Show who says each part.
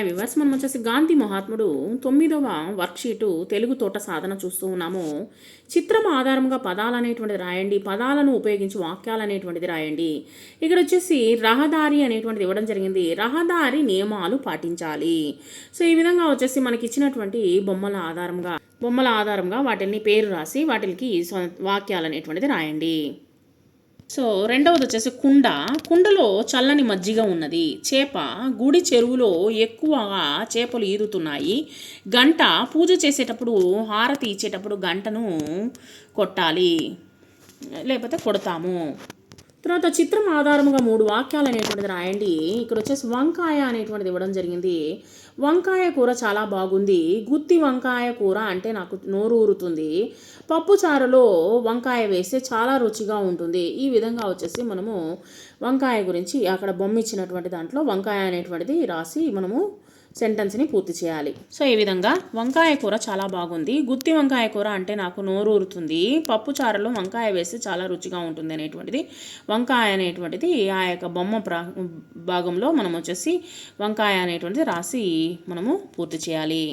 Speaker 1: Hi viewers మనం వచ్చేసి గాంధీ మహాత్ముడు తొమ్మిదవ వర్క్షీటు తెలుగు తోట సాధన చూస్తూ ఉన్నాము. చిత్రం ఆధారంగా పదాలు అనేటువంటిది రాయండి పదాలను ఉపయోగించి వాక్యాలు అనేటువంటిది రాయండి. ఇక్కడ వచ్చేసి రహదారి అనేటువంటిది ఇవ్వడం జరిగింది. రహదారి నియమాలు పాటించాలి. సో ఈ విధంగా వచ్చేసి మనకి ఇచ్చినటువంటి బొమ్మల ఆధారంగా బొమ్మల ఆధారంగా వాటిని పేరు రాసి వాటికి వాక్యాలు అనేటువంటిది రాయండి. సో రెండవది వచ్చేసి కుండ. కుండలో చల్లని మజ్జిగ ఉన్నది. చేప గుడి చెరువులో ఎక్కువగా చేపలు ఈదుతున్నాయి. గంట పూజ చేసేటప్పుడు హారతి ఇచ్చేటప్పుడు గంటను కొట్టాలి. లేకపోతే కొడతాము. తర్వాత చిత్రం ఆధారముగా మూడు వాక్యాలు అనేటువంటిది రాయండి. ఇక్కడ వచ్చేసి వంకాయ అనేటువంటిది ఇవ్వడం జరిగింది. వంకాయ కూర చాలా బాగుంది. గుత్తి వంకాయ కూర అంటే నాకు నోరు ఊరుతుంది. పప్పుచారులో వంకాయ వేస్తే చాలా రుచిగా ఉంటుంది. ఈ విధంగా వచ్చేసి మనము వంకాయ గురించి అక్కడ బొమ్మ ఇచ్చినటువంటి దాంట్లో వంకాయ అనేటువంటిది రాసి మనము సెంటెన్స్ని పూర్తి చేయాలి. సో ఈ విధంగా వంకాయ కూర చాలా బాగుంది. గుత్తి వంకాయ కూర అంటే నాకు నోరు ఊరుతుంది పప్పు చారులో వంకాయ వేస్తే చాలా రుచిగా ఉంటుంది అనేటువంటిది. వంకాయ అనేటువంటిది ఆ యొక్క బొమ్మ ప్రా భాగంలో మనం వచ్చేసి వంకాయ అనేటువంటిది రాసి మనము పూర్తి చేయాలి.